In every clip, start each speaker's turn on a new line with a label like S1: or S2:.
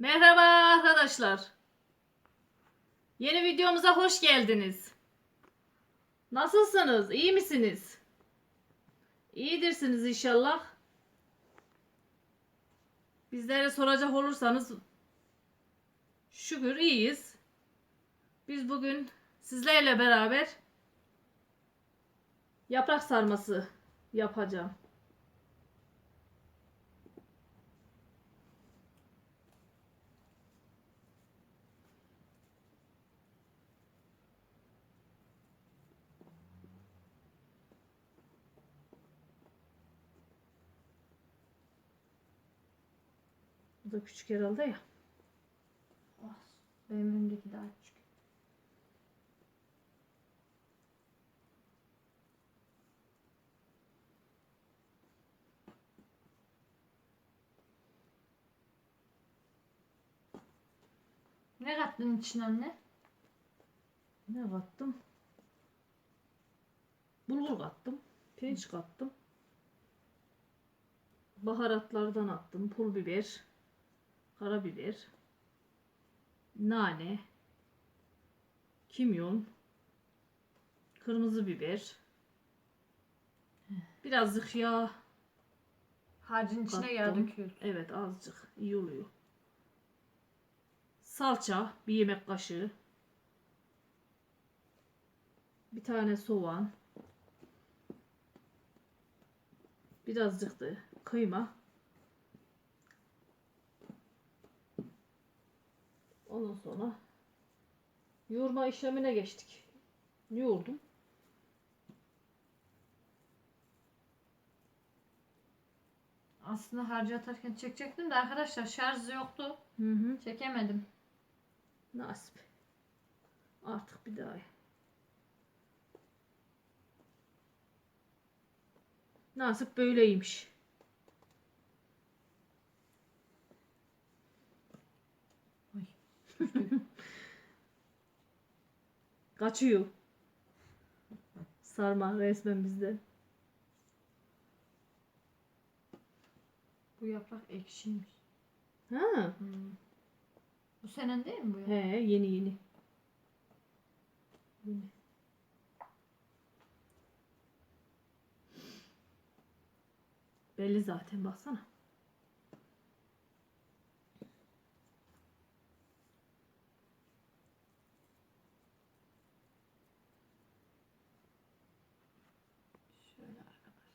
S1: Merhaba arkadaşlar. Yeni videomuza hoş geldiniz. Nasılsınız? İyi misiniz? İyidirsiniz inşallah. Bizlere soracak olursanız şükür iyiyiz. Biz bugün sizlerle beraber yaprak sarması yapacağım. Bu da küçük herhalde ya.
S2: Benim önümdeki daha küçük. Ne kattın için anne?
S1: Ne kattım? Bulgur kattım. Pirinç kattım. Baharatlardan attım. Pul biber. Karabiber. Nane. Kimyon. Kırmızı biber. Birazcık yağ.
S2: Harcın içine yağ
S1: Kattım.
S2: döküyorsun.
S1: Evet azıcık. iyi oluyor. Salça. Bir yemek kaşığı. Bir tane soğan. Birazcık da kıyma. Ondan sonra yoğurma işlemine geçtik. Yoğurdum.
S2: Aslında harcı atarken çekecektim de arkadaşlar şarjı yoktu.
S1: Hı hı.
S2: Çekemedim.
S1: Nasip. Artık bir daha. Nasip böyleymiş. Kaçıyor. Sarma resmen bizden.
S2: Bu yaprak ekşiymiş.
S1: Ha.
S2: Hmm. Bu senin değil mi bu?
S1: He yeni yeni. Yeni. Belli zaten baksana.
S2: Şöyle arkadaşlar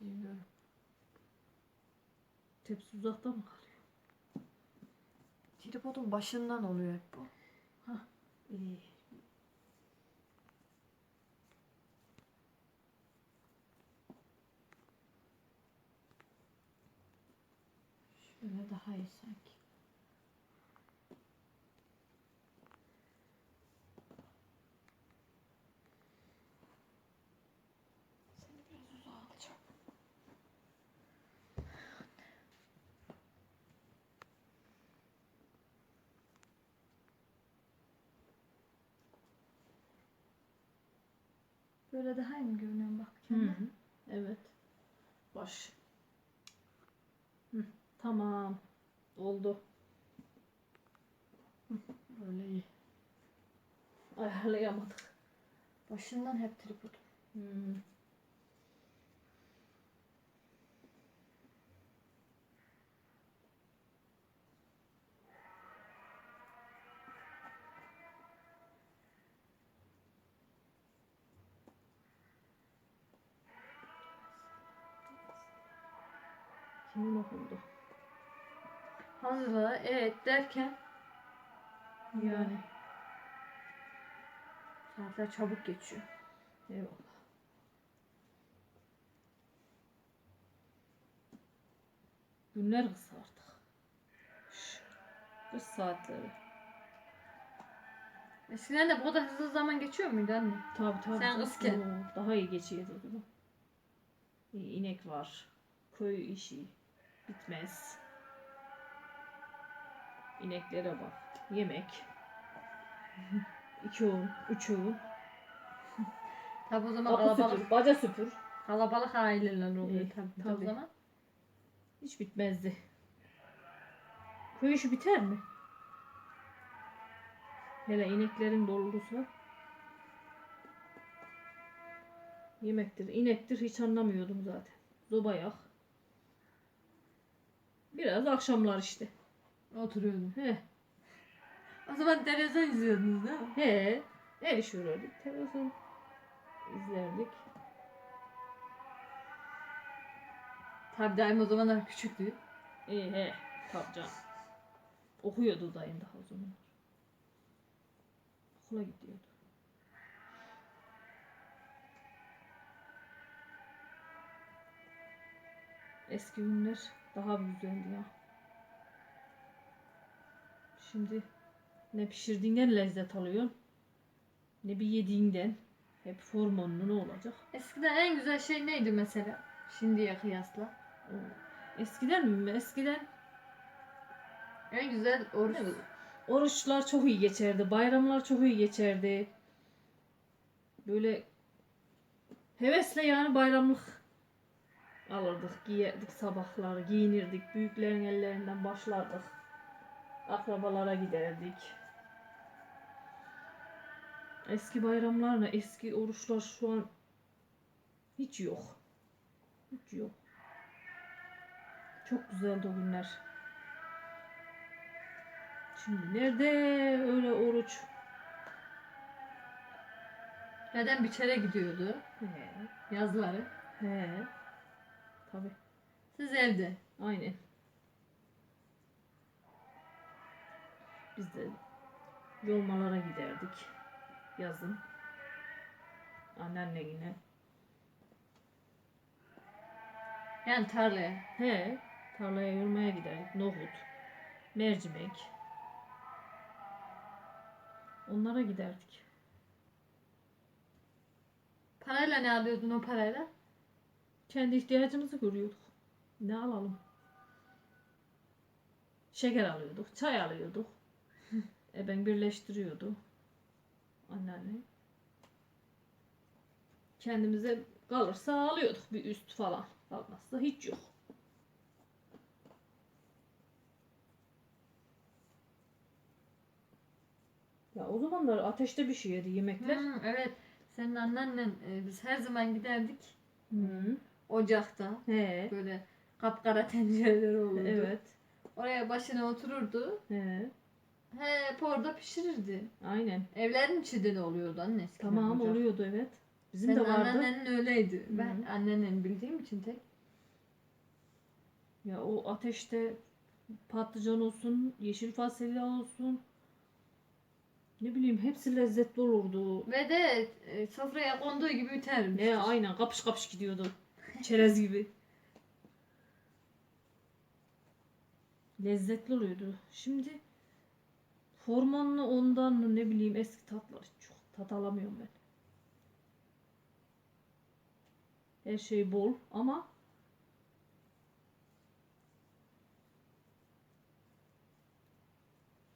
S2: görün.
S1: Tepsi uzakta mı kalıyor?
S2: Tripodun başından oluyor hep bu.
S1: İyi.
S2: Şöyle daha iyi sanki. Böyle daha iyi mi görünüyorum bak kendine?
S1: hı. Evet. Baş. Hı, tamam. Oldu.
S2: Böyle iyi.
S1: Ayarlayamadık.
S2: Başından hep tripod.
S1: Hmm. Kimin okundu?
S2: Hazırla evet derken
S1: Yani.
S2: saatler çabuk geçiyor.
S1: Eyvallah. Günler kısa artık. Şş, Kış saatleri.
S2: Eskiden de bu kadar hızlı zaman geçiyor muydu anne?
S1: Tabii tabii.
S2: Sen kızken.
S1: Daha iyi geçiyordu? İyi, inek var. Köy işi. Bitmez. İneklere bak. Yemek. İki öğün, üç öğün.
S2: Tabi o zaman
S1: Kapı
S2: kalabalık,
S1: süpür, baca süpür.
S2: kalabalık aileler oluyor
S1: İyi,
S2: tabii,
S1: tabii.
S2: o zaman.
S1: Hiç bitmezdi. Köy işi biter mi? Hele ineklerin dolursa. Yemektir, inektir hiç anlamıyordum zaten. Zoba yak. Biraz akşamlar işte.
S2: Oturuyordum.
S1: He,
S2: O zaman televizyon izliyordunuz değil mi?
S1: he. El işi örerdik, televizyon izlerdik.
S2: Tabii daim o zamanlar küçüktü.
S1: İyi he, tabii canım. Okuyordu dayım daha o zamanlar. Okula gidiyordu. Eski günler daha güzeldi ya. Şimdi ne pişirdiğinden lezzet alıyorsun. Ne bir yediğinden. Hep hormonlu ne olacak?
S2: Eskiden en güzel şey neydi mesela? Şimdiye kıyasla.
S1: Eskiden mi? Eskiden
S2: En güzel oruç.
S1: Oruçlar çok iyi geçerdi. Bayramlar çok iyi geçerdi. Böyle hevesle yani bayramlık alırdık. Giyerdik sabahlar, giyinirdik. Büyüklerin ellerinden başlardık. Akrabalara giderdik. Eski bayramlarla eski oruçlar şu an hiç yok. Hiç yok. Çok güzeldi o günler. Şimdi nerede öyle oruç?
S2: Neden biçere gidiyordu
S1: He.
S2: yazları?
S1: He. Tabii.
S2: Siz evde.
S1: Aynen. Biz de yolmalara giderdik. Yazın. Anneanne yine.
S2: Yani tarlaya.
S1: He. Tarlaya yolmaya giderdik. Nohut. Mercimek. Onlara giderdik.
S2: Parayla ne alıyordun o parayla?
S1: Kendi ihtiyacımızı görüyorduk. Ne alalım? Şeker alıyorduk, çay alıyorduk. e ben birleştiriyordu. Anneanne. Kendimize kalırsa alıyorduk bir üst falan. Kalmazsa hiç yok. Ya o zamanlar ateşte bir şey yedi yemekler.
S2: Hmm, evet. Senin anneannen e, biz her zaman giderdik
S1: Hı.
S2: Ocakta.
S1: He.
S2: Böyle kapkara tencereler olurdu.
S1: Evet.
S2: Oraya başına otururdu.
S1: He.
S2: Hep orada pişirirdi.
S1: Aynen.
S2: Evlerin içinde de oluyordu anne eskiden.
S1: Tamam
S2: ocak.
S1: oluyordu evet. Bizim
S2: Senin
S1: de vardı.
S2: anneannenin öyleydi.
S1: Hı.
S2: Ben anneanneni bildiğim için tek.
S1: Ya o ateşte patlıcan olsun, yeşil fasulye olsun. Ne bileyim hepsi lezzetli olurdu.
S2: Ve de e, sofraya konduğu gibi bitermiş.
S1: Ne aynen kapış kapış gidiyordu. Çerez gibi. Lezzetli oluyordu. Şimdi hormonlu ondan mı ne bileyim eski tatları çok tat alamıyorum ben. Her şey bol ama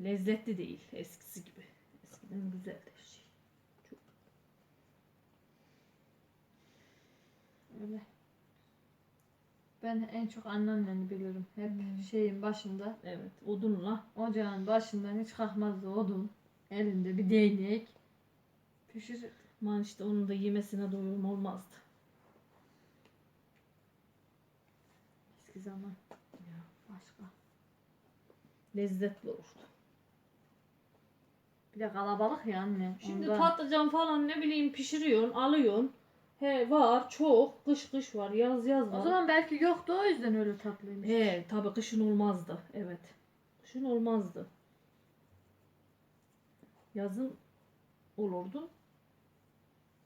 S1: lezzetli değil eskisi gibi. Eskiden güzeldi her şey. Çok.
S2: Öyle. Ben en çok anneanneni bilirim. Hep
S1: Hmm.
S2: şeyin başında,
S1: Evet odunla
S2: ocağın başından hiç kalkmazdı odun. Elinde bir değnek. Pişirir.
S1: aman işte onun da yemesine doyum olmazdı.
S2: Eski zaman.
S1: Ya.
S2: Başka.
S1: Lezzetli olurdu.
S2: Bir de kalabalık ya anne.
S1: Şimdi
S2: Ondan.
S1: patlıcan falan ne bileyim pişiriyorsun, alıyorsun. He var çok. Kış kış var, yaz yaz var.
S2: O zaman belki yoktu o yüzden öyle tatlıymış.
S1: He tabi kışın olmazdı. Evet. Kışın olmazdı. Yazın olurdu.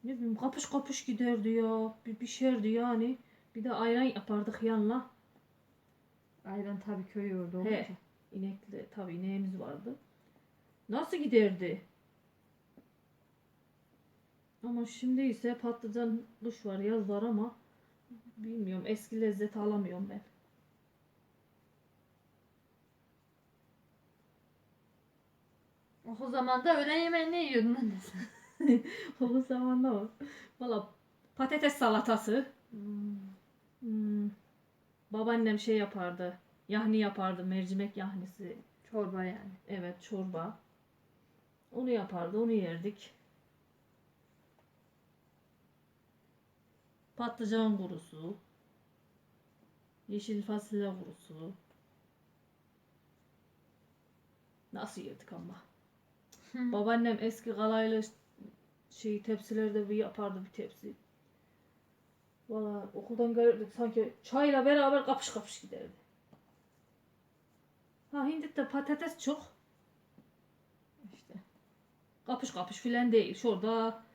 S1: Ne bileyim kapış kapış giderdi ya. Bir pişerdi yani. Bir de ayran yapardık yanına.
S2: Ayran tabii köy yoğurdu olunca.
S1: He. İnekli tabi ineğimiz vardı. Nasıl giderdi? Ama şimdi ise patlıcan kış var yaz var ama bilmiyorum eski lezzeti alamıyorum ben.
S2: O zaman da öğlen yemeğini yiyordun anne sen?
S1: o zaman da o. Valla patates salatası.
S2: Hmm.
S1: Hmm, babaannem şey yapardı. Yahni yapardı. Mercimek yahnisi.
S2: Çorba yani.
S1: Evet çorba. Onu yapardı. Onu yerdik. Patlıcan kurusu. Yeşil fasulye kurusu. Nasıl yedik ama. Babaannem eski kalaylı şey tepsilerde bir yapardı bir tepsi. Valla okuldan gelirdik sanki çayla beraber kapış kapış giderdi. Ha Hindit'te patates çok.
S2: İşte.
S1: Kapış kapış filan değil. Şurada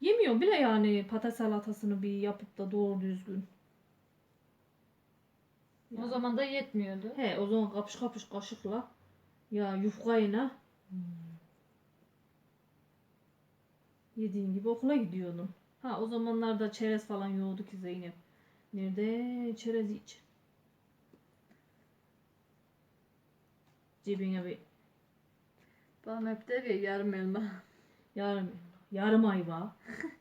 S1: yemiyorum bile yani patates salatasını bir yapıp da doğru düzgün.
S2: O zaman da yetmiyordu.
S1: He o zaman kapış kapış kaşıkla ya yufkayla yediğin gibi okula gidiyordun. Ha o zamanlarda çerez falan yoğurdu ki Zeynep. Nerede çerez iç. Cebine bir
S2: Babam hep der ya yarım elma.
S1: yarım yarım ayva.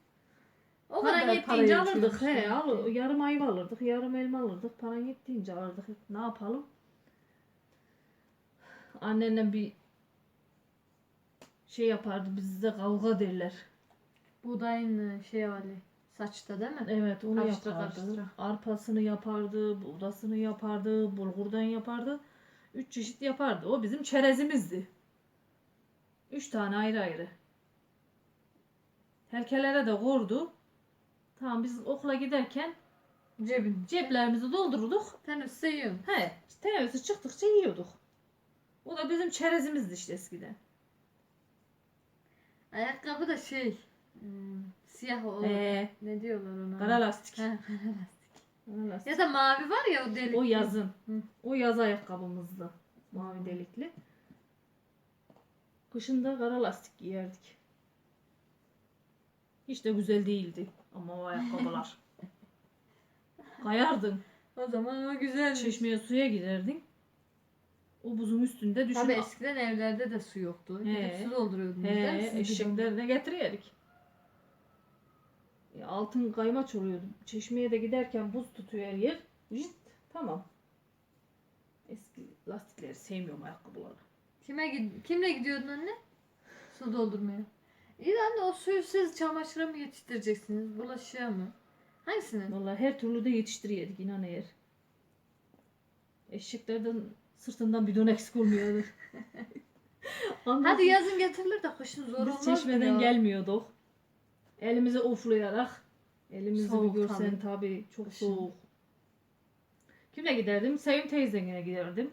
S2: O
S1: Paran
S2: kadar
S1: yettiğince alırdık he. Al, yarım ayva alırdık, yarım elma alırdık. Paran yettiğince alırdık. Ne yapalım? Annenle bir şey yapardı. Bizde kavga derler.
S2: Buğdayın şey hali. Saçta değil mi?
S1: Evet onu
S2: Karıştıra
S1: yapardı.
S2: karıştıra.
S1: Arpasını yapardı, buğdasını yapardı, bulgurdan yapardı. Üç çeşit yapardı. O bizim çerezimizdi. Üç tane ayrı ayrı. Herkelere de kordu. Tamam biz okula giderken
S2: Cebin.
S1: ceplerimizi doldururduk.
S2: Teneffüste yiyorsun.
S1: He, teneffüse çıktıkça yiyorduk. O da bizim çerezimizdi işte eskiden.
S2: Ayakkabı da şey. hmm, siyah o.
S1: Ee,
S2: Ne diyorlar ona?
S1: kara lastik.
S2: He, kara lastik.
S1: Kara lastik.
S2: Ya da mavi var ya o delik.
S1: O yazın.
S2: Hı.
S1: O yaz ayakkabımızdı. Mavi delikli. Kışın da kara lastik giyerdik. Hiç de güzel değildi ama o ayakkabılar. Kayardın.
S2: O zaman o güzel.
S1: Çeşmeye suya giderdin. O buzun üstünde düşün.
S2: Tabii eskiden evlerde de su yoktu.
S1: He.
S2: Gidip su dolduruyordunuz değil mi?
S1: He,
S2: Siz
S1: eşeklerine getiriyorduk. E, altın kaymaç oluyordu. Çeşmeye de giderken buz tutuyor her yer. Jit, tamam. Eski lastikleri sevmiyorum ayakkabıları.
S2: Kime gid kimle gidiyordun anne? Su doldurmaya. İyi de anne o suyu siz çamaşıra mı yetiştireceksiniz? Bulaşığa mı? Hangisini?
S1: Vallahi her türlü de yetiştiriyorduk inan eğer. Eşeklerden sırtından bidon eksik olmuyordu. Ondan
S2: Hadi yazın getirilir de kışın zor olmaz
S1: Biz çeşmeden
S2: ya?
S1: gelmiyorduk. Elimizi oflayarak. Elimizi
S2: Soğuk
S1: bir görsen
S2: tabii.
S1: tabii çok
S2: Kışın.
S1: soğuk. Kimle giderdim? Sevim teyzene giderdim.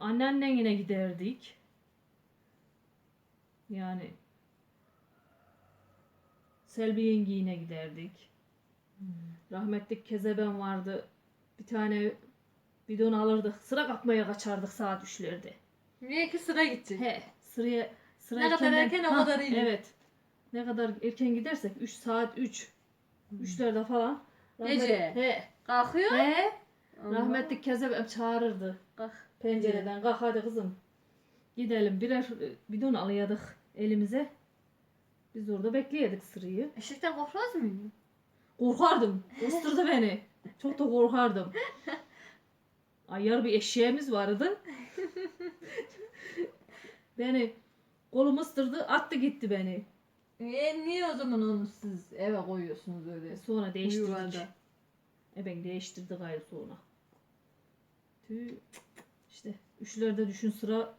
S1: Anneannene giderdik. Yani Selvi yengine giderdik.
S2: Hmm.
S1: Rahmetlik Kezeben vardı. Bir tane bidon alırdık. Sıra kapmaya kaçardık saat üçlerde.
S2: Niye ki sıra gidecek?
S1: He, sıraya sıra
S2: Ne kadar erken o kadar iyi.
S1: Evet. Ne kadar erken gidersek 3 saat 3 3'lerde falan.
S2: Gece.
S1: He.
S2: Kalkıyor.
S1: He.
S2: Allah.
S1: Rahmetlik Kezeb hep çağırırdı.
S2: Kalk.
S1: Pencereden kalk hadi kızım. Gidelim birer bidon alayadık elimize. Biz orada bekleyedik sırayı.
S2: Eşekten korkmaz mıydın?
S1: Korkardım. Istırdı beni. Çok da korkardım. Ayyar bir eşeğimiz vardı. beni kolumu ıstırdı attı gitti beni.
S2: E, niye o zaman onu siz eve koyuyorsunuz öyle?
S1: Sonra değiştirdik.
S2: Yuvada.
S1: E ben değiştirdi gayrı sonra. Tüh. İşte üçlerde düşün sıra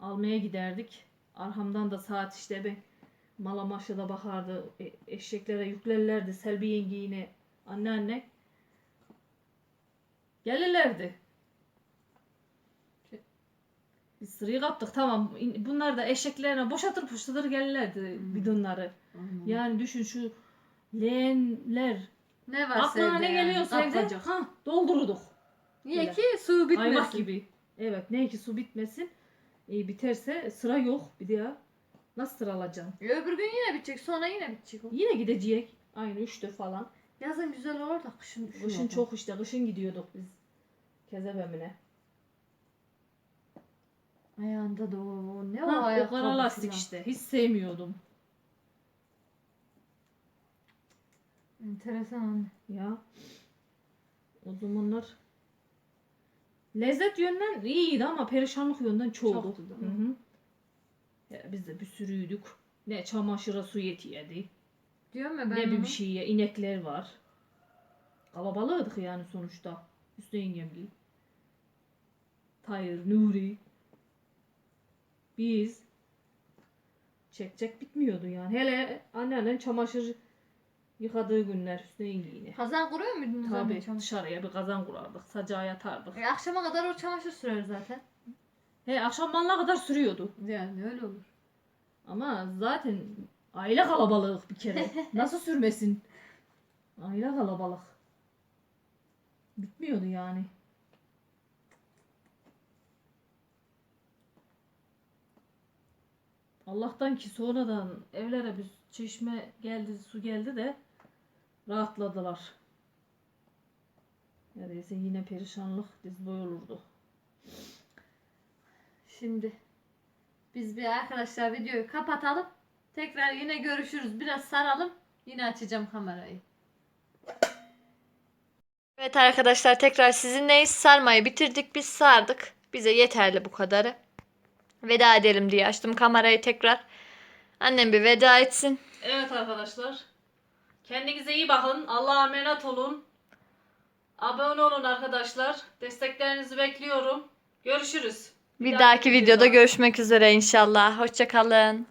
S1: almaya giderdik. Arhamdan da saat işte ben mala maşada bakardı. E, eşeklere yüklerlerdi. Selvi yenge yine anneanne. Gelirlerdi. Biz sırayı kaptık tamam. Bunlar da eşeklerine boşatır boşatır gelirlerdi
S2: Hmm.
S1: bidonları.
S2: Hmm.
S1: Yani düşün şu leğenler
S2: Ne var
S1: Aklına ne
S2: yani?
S1: geliyorsa evde ha, doldururduk.
S2: Niye
S1: Böyle.
S2: ki su bitmesin.
S1: Ayvak gibi. Evet ne ki su bitmesin. E, biterse sıra yok bir daha. Nasıl sıra alacaksın?
S2: E, öbür gün yine bitecek sonra yine bitecek o.
S1: Yine gidecek. Aynı üçte falan.
S2: Yazın güzel olur da kışın düşün
S1: Kışın çok işte. Kışın gidiyorduk biz. Kezebemine.
S2: Ayağında da o ne o
S1: Ha, o
S2: ayakkabı
S1: kara lastik işte. Hiç sevmiyordum.
S2: Enteresan anne.
S1: Ya. O zamanlar Lezzet yönden iyiydi ama perişanlık yönden çoğuldu.
S2: Çoktu, değil
S1: Hı
S2: mi?
S1: hı. Ya biz de bir sürüydük. Ne çamaşıra su yetiyordu.
S2: Diyorum ya ben
S1: ne
S2: onu.
S1: bir şeye inekler var. Kalabalığıydık yani sonuçta. Hüseyin Gemli. Tayyır, Nuri. Biz çek çek bitmiyordu yani. Hele anneannenin çamaşır yıkadığı günler Hüseyin yine.
S2: Kazan kuruyor muydunuz anne
S1: Tabii
S2: çamaşır?
S1: dışarıya bir kazan kurardık. Sacağa yatardık.
S2: E, akşama kadar o çamaşır sürer zaten.
S1: He akşam manla kadar sürüyordu.
S2: Yani öyle olur.
S1: Ama zaten aile kalabalığı bir kere. Nasıl sürmesin? Aile kalabalık. Bitmiyordu yani. Allah'tan ki sonradan evlere bir çeşme geldi, su geldi de rahatladılar. Neredeyse yine perişanlık diz boy olurdu.
S2: Şimdi biz bir arkadaşlar videoyu kapatalım. Tekrar yine görüşürüz. Biraz saralım. Yine açacağım kamerayı. Evet arkadaşlar tekrar sizinleyiz. Sarmayı bitirdik. Biz sardık. Bize yeterli bu kadarı. Veda edelim diye açtım kamerayı tekrar. Annem bir veda etsin.
S1: Evet arkadaşlar. Kendinize iyi bakın. Allah'a emanet olun. Abone olun arkadaşlar. Desteklerinizi bekliyorum. Görüşürüz.
S2: Bir dahaki
S1: videoda.
S2: görüşmek üzere inşallah. Hoşçakalın.